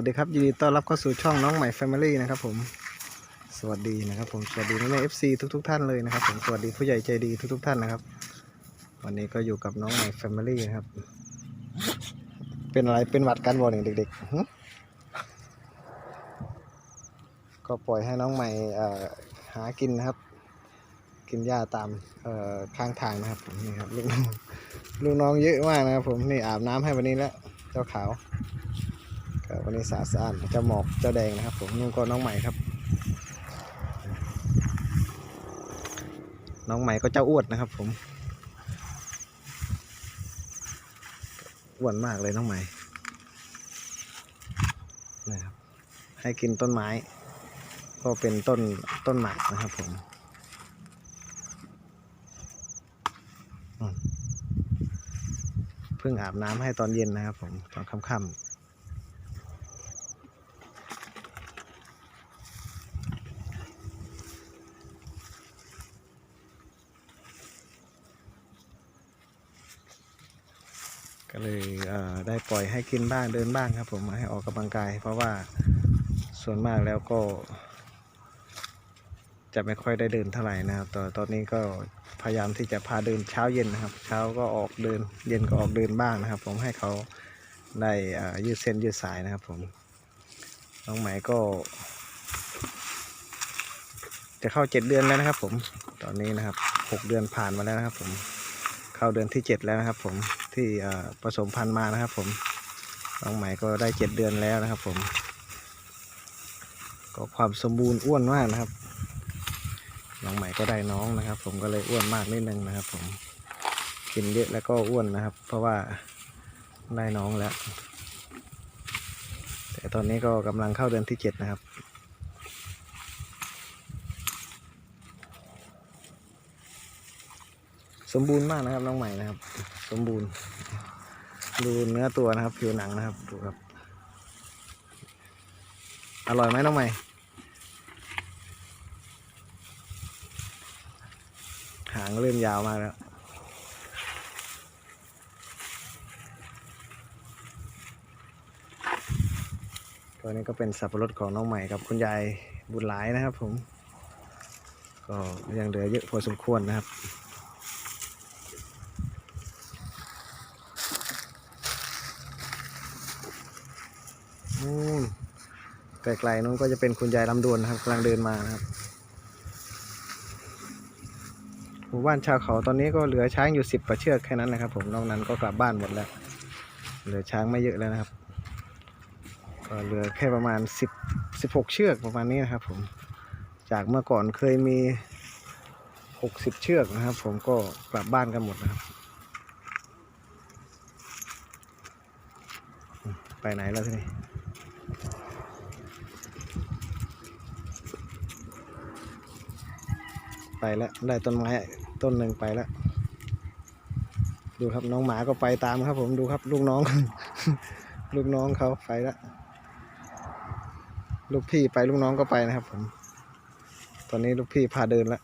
วัสดีครับยินดีต้อนรับเข้าสู่ช่องน้องใหม่แฟมิลี่นะครับผมสวัสดีนะครับผมสวัสดีแม่เอฟซีทุกทุกๆท่านเลยนะครับผมสวัสดีผู้ใหญ่ใจดีทุกทุกๆท่านนะครับ วันนี้ก็อยู่กับน้องใหม่แฟมิลี่นะครับ เป็นอะไรเป็นหวัดกันบ่เนี่ยเด็กๆก็ปล่อยให้น้องใหม่หากินนะครับ กินหญ้าตามข้างทางนะครับผมนี่ครับลูกน้องลูกน้องเยอะมากนะครับผมนี่อาบน้ำให้วันนี้แล้วเจ้าขาว วันนี้สะอาดสาดเจ้าหมอกเจ้าแดงนะครับผมนุ่งก็น้องใหม่ครับ น้องใหม่ก็เจ้าอ้วนนะครับ ผมอ้วนมากเลยน้องใหม่นะครับให้กินต้นไม้ ก็เป็นต้นต้นหมากนะครับผมอืมเพิ่งอาบน้ำให้ตอนเย็นนะครับผมตอนค่ำๆ ก็เลยได้ปล่อยให้กินบ้างเดินบ้างครับ ผมให้ออกกำลังกาย เพราะว่าส่วนมากแล้วก็ จะไม่ค่อยได้เดินเท่าไหร่นะครับตอนตอนนี้ก็พยายามที่จะพาเดินเช้าเย็นนะครับ เช้าก็ออกเดิน เย็นก็ออกเดินบ้างนะครับ ผมให้เขาได้ยืดเส้นยืดสายนะครับ ผมน้องไหมก็ จะเข้าเจ็ดเดือนแล้วนะครับ ผมตอนนี้นะครับหกเดือนผ่านมาแล้วนะครับ ผม เข้าเดือนที่เจ็ดแล้วนะครับ ผมที่ผสมพันธุ์มานะครับ ผมน้องใหม่ก็ได้เจ็ดเดือนแล้วนะครับ ผม ก็ความสมบูรณ์อ้วนมากนะครับน้องใหม่ก็ได้น้องนะครับ ผมก็เลยอ้วนมากนิดนึงนะครับ ผมกินเยอะแล้วก็อ้วนนะครับ เพราะว่าได้น้องแล้ว แต่ตอนนี้ก็กำลังเข้าเดือนที่เจ็ดนะครับ สมบูรณ์มากนะครับน้องใหม่นะครับ สมบูรณ์ ดูเนื้อตัวนะครับ ผิวหนังนะครับดูครับ อร่อยไหมน้องใหม่หางเริ่มยาวมากแล้วตัวนี้ก็เป็นสับปะรดของน้องใหม่กับคุณยายบุญหลายนะครับผม ก็ยังเหลือเยอะพอสมควรนะครับ นู่นไกลๆนู้นก็จะเป็นคุณยายลำดวนนะครับกำลังเดินมานะครับหมู่บ้านชาวเขาตอนนี้ก็เหลือช้างอยู่สิบกว่าเชือกแค่นั้นนะครับ ผมนอกนั้นก็กลับบ้านหมดแล้ว เหลือช้างไม่เยอะแล้วนะครับก็เหลือแค่ประมาณสิบสิบหกเชือกประมาณนี้นะครับ ผมจากเมื่อก่อนเคยมีหกสิบเชือกนะครับ ผมก็กลับบ้านกันหมดนะครับ ไปไหนแล้วทีนี้ ไปแล้วได้ต้นไม้ต้นหนึ่งไปแล้ว ดูครับน้องหมาก็ไปตามครับ ผมดูครับ ลูกน้อง ลูกน้องเขาไปแล้วลูกพี่ไปลูกน้องก็ไปนะครับ ผม ตอนนี้ลูกพี่พาเดินแล้ว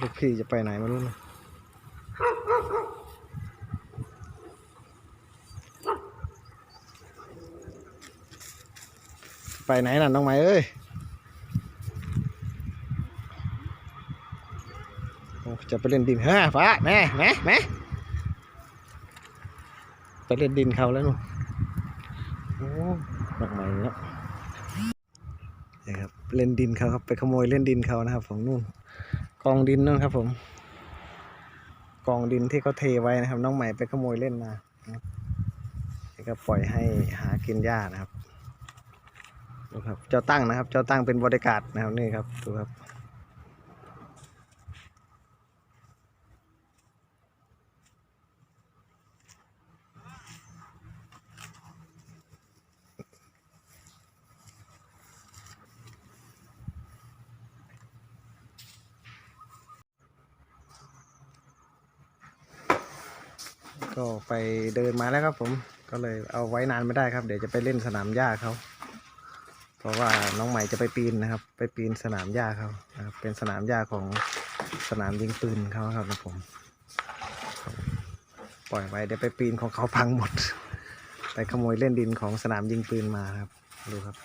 ลูกพี่จะไปไหนไม่รู้นะ ไปไหนน่ะน้องไหมเอ้ยจะไปเล่นดินฮะฟ้าแม่แม่แม่ไปเล่นดินเขาแล้วนู่นโอ้น้องไหม่เนาะนี่ครับเล่นดินเขาครับไปขโมยเล่นดินเขานะครับผมนู่นกองดินนู่นครับผม กองดินที่เขาเทไว้นะครับ น้องใหม่ไปขโมยเล่นมานะครับนี่ก็ปล่อยให้หากินหญ้านะครับ ดูครับเจ้าตั้งนะครับ เจ้าตั้งเป็นบริการนะครับนี่ครับดูครับก็ไปเดินมาแล้วครับผมก็เลยเอาไว้นานไม่ได้ครับ เดี๋ยวจะไปเล่นสนามหญ้าเขา ราะว่าน้องใหม่จะไปปีนนะครับ ไปปีนสนามหญ้าเขานะครับ เป็นสนามหญ้าของสนามยิงปืนเขาครับนะผม ปล่อยไว้เดี๋ยวไปปีนของเขาพังหมด ไปขโมยเล่นดินของสนามยิงปืนมาครับ ดูครับ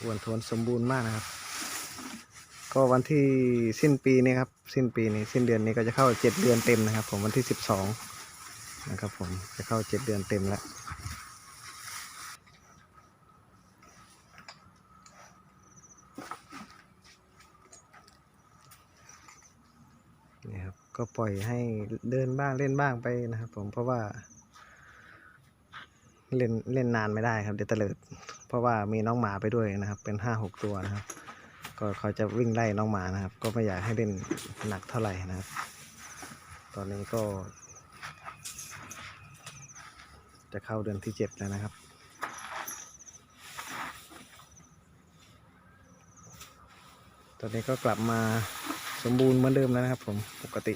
อ้วนทวนสมบูรณ์มากนะครับ ก็วันที่สิ้นปีนี้ครับ สิ้นปีนี้สิ้นเดือนนี้ก็จะเข้าเจ็ดเดือนเต็มนะครับ ผมวันที่สิบสองนะครับ ผมจะเข้าเจ็ดเดือนเต็มแล้ว นี่ครับ ก็ปล่อยให้เดินบ้างเล่นบ้างไปนะครับ ผมเพราะว่า เล่นเล่นนานไม่ได้ครับ เดี๋ยวเตลิด เพราะว่ามีน้องหมาไปด้วยนะครับ เป็นห้าหกตัวนะครับ ก็เขาจะวิ่งไล่น้องหมานะครับ ก็ไม่อยากให้เล่นหนักเท่าไหร่นะครับ ตอนนี้ก็ จะเข้าเดือนที่เจ็ดแล้วนะครับตอนนี้ก็กลับมา สมบูรณ์เหมือนเดิมแล้วนะครับ ผมปกติ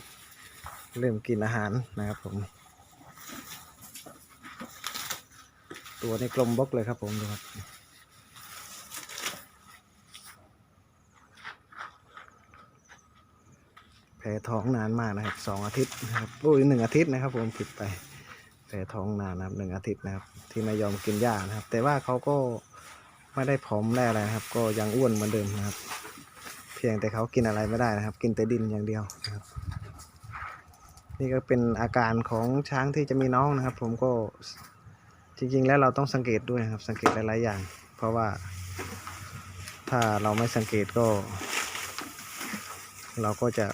เริ่มกินอาหารนะครับผม ตัวนี้กลมบกเลยครับผมดูครับแผลท้องนานมากนะครับสองอาทิตย์นะครับโอ้ยหนึ่งอาทิตย์นะครับ ผมผิดไปแผลท้องนานนะครับหนึ่งอาทิตย์นะครับ ที่ไม่ยอมกินหญ้านะครับ แต่ว่าเขาก็ไม่ได้ผอมแร่อะไรนะครับ ก็ยังอ้วนเหมือนเดิมนะครับ เพียงแต่เขากินอะไรไม่ได้นะครับ กินแต่ดินอย่างเดียวนะครับ นี่ก็เป็นอาการของช้างที่จะมีน้องนะครับ ผมก็จริง ๆ แล้วเราต้องสังเกตด้วยนะครับ สังเกตหลายๆอย่าง เพราะว่า ถ้าเราไม่สังเกตก็ เราก็จะ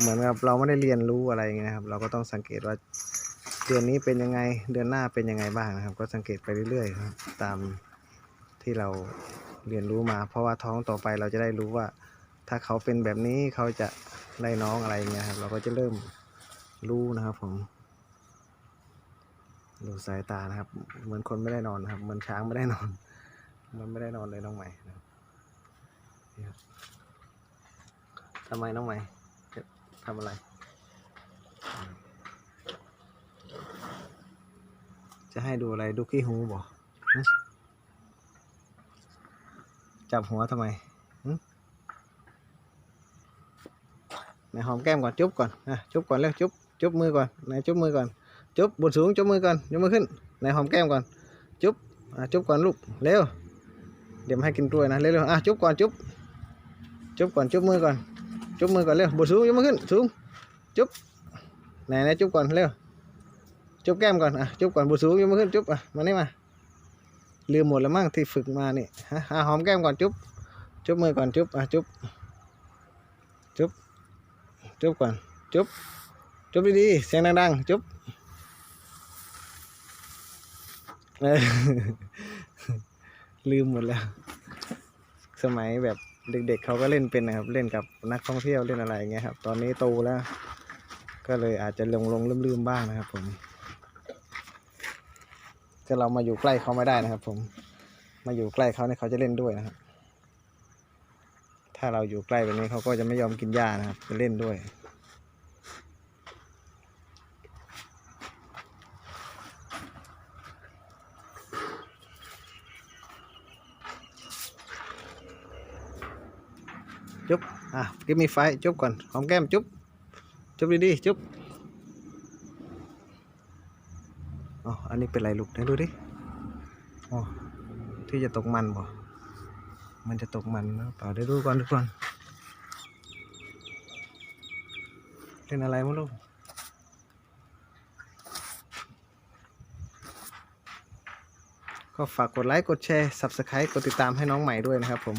เหมือนกับเราไม่ได้เรียนรู้อะไรอย่างเงี้ยนะครับ เราก็ต้องสังเกตว่าเดือนนี้เป็นยังไงเดือนหน้าเป็นยังไงบ้างนะครับ ก็สังเกตไปเรื่อยๆครับตามที่เราเรียนรู้มา เพราะว่าท้องต่อไปเราจะได้รู้ว่า ถ้าเขาเป็นแบบนี้เขาจะไล่น้องอะไรเงี้ยครับ เราก็จะเริ่มรู้นะครับผมดูสายตานะครับ เหมือนคนไม่ได้นอนนะครับ เหมือนช้างไม่ได้นอน มันไม่ได้นอนเลยน้องใหม่นะครับทำไมน้องใหม่จะทำอะไร จะให้ดูอะไรดูขี้หูบ่จับหัวทำไม หึไหนหอมแก้มก่อนจุ๊บก่อนนะจุ๊บก่อนเร็วจุ๊บจุ๊บมือก่อนไหนจุ๊บมือก่อนจุ๊บบนสูงจุ๊บมือก่อนยกมือขึ้นไหนหอมแก้มก่อนจุ๊บอะจุ๊บก่อนลูกเร็วเดี๋ยวมาให้กินกล้วยนะเร็วๆอะจุ๊บก่อนจุ๊บจุ๊บก่อนจุ๊บมือก่อนจุ๊บมือก่อนเร็วบนสูงยกมือขึ้นสูงจุ๊บไหนไหนจุ๊บก่อนเร็วจุ๊บแก้มก่อนอะจุ๊บก่อนบนสูงยกมือขึ้นจุ๊บอะมานี่มาลืมหมดแล้วมั้งที่ฝึกมานี่ฮะอะหอมแก้มก่อนจุ๊บจุ๊บมือก่อนจุ๊บอะจุ๊บจุ๊บ จุ๊บก่อน จุ๊บ จุ๊บดีๆ เสียงดังๆ จุ๊บลืมหมดแล้ว สมัยแบบเด็กๆเขาก็เล่นเป็นนะครับ เล่นกับนักท่องเที่ยวเล่นอะไรอย่างเงี้ยครับ ตอนนี้โตแล้ว ก็เลยอาจจะลงลงลืมๆบ้างนะครับ ผมก็เรามาอยู่ใกล้เขาไม่ได้นะครับ ผม มาอยู่ใกล้เขาเนี่ยเขาจะเล่นด้วยนะครับ ถ้าเราอยู่ใกล้แบบนี้เขาก็จะไม่ยอมกินหญ้านะครับจะเล่นด้วย จุ๊บ อะกิมมีไฟจุ๊บก่อน หอมแก้มจุ๊บ จุ๊บดีๆจุ๊บอ๋ออันนี้เป็นไรลูกไหนดูดิ อ๋อ ที่จะตกมันบ่ มันจะตกมันหรือเปล่าเดี๋ยวดูก่อนดูก่อนเล่นอะไรมั้งลูกก็ฝากกดไลค์กดแชร์ Subscribe กดติดตามให้น้องใหม่ด้วยนะครับผม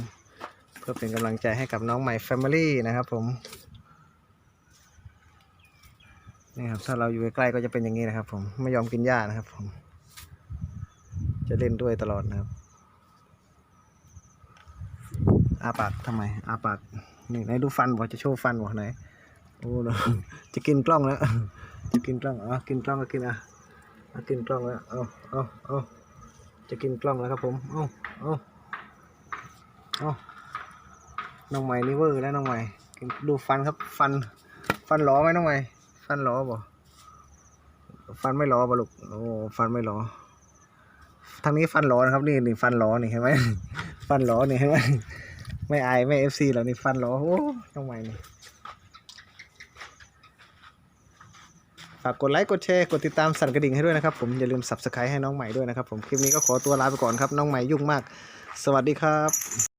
เพื่อเป็นกำลังใจให้กับน้องใหม่ Family นะครับผมนี่ครับถ้าเราอยู่ใกล้ๆก็จะเป็นอย่างนี้นะครับผมไม่ยอมกินหญ้านะครับผม จะเล่นด้วยตลอดนะครับ อาปากทำไมอาปากนี่ไหนดูฟันบอกจะโชว์ฟันบอกไหนโอ้โหจะกินกล้องแล้วจะกินกล้องอะกินกล้องก็กินอะกินกล้องแล้วเอาเอาเอาจะกินกล้องแล้วครับผมเอาเอาเอาน้องใหม่นี่เวอร์แล้วน้องใหม่ดูฟันครับฟัน ฟันหลอไหมน้องใหม่ฟันหลอบ่ฟันไม่หลอบ่ลูกโอ้ฟันไม่หลอทางนี้ฟันหลอนะครับนี่นี่ฟันหลอนี่เห็นไหมฟันหลอนี่เห็นไหม ไม่อายไม่เอฟซีหล่านี้ฟันหรอโอ้น้องใหม่นี่ฝากกดไลค์กดแชร์กดติดตามสั่นกระดิ่งให้ด้วยนะครับ ผมอย่าลืมสับสไครต์ให้น้องใหม่ด้วยนะครับ ผมคลิปนี้ก็ขอตัวลาไปก่อนครับ น้องใหม่ยุ่งมาก สวัสดีครับ